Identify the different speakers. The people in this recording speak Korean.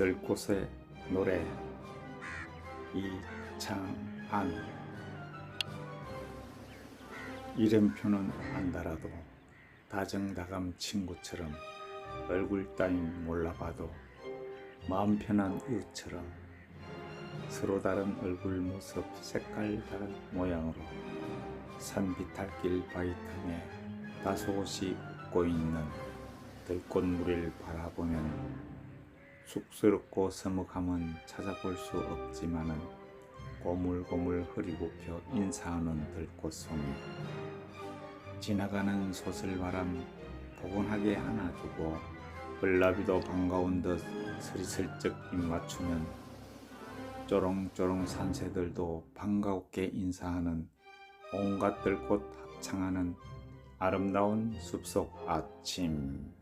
Speaker 1: 들꽃의 노래 이창안. 이름표는 안 달아도 다정다감 친구처럼 얼굴 따윈 몰라봐도 마음 편한 이웃처럼 서로 다른 얼굴 모습 색깔 다른 모양으로 산비탈길 바위틈에 다소곳이 웃고 있는 들꽃무리를 바라보면 쑥스럽고 서먹함은 찾아볼 수 없지만은 고물고물 허리 굽혀 인사하는 들꽃송이 지나가는 소슬바람 포근하게 안아주고 벌나비도 반가운 듯 스리슬쩍 입 맞추면 쪼롱쪼롱 산새들도 반가웠게 인사하는 온갖 들꽃 합창하는 아름다운 숲속 아침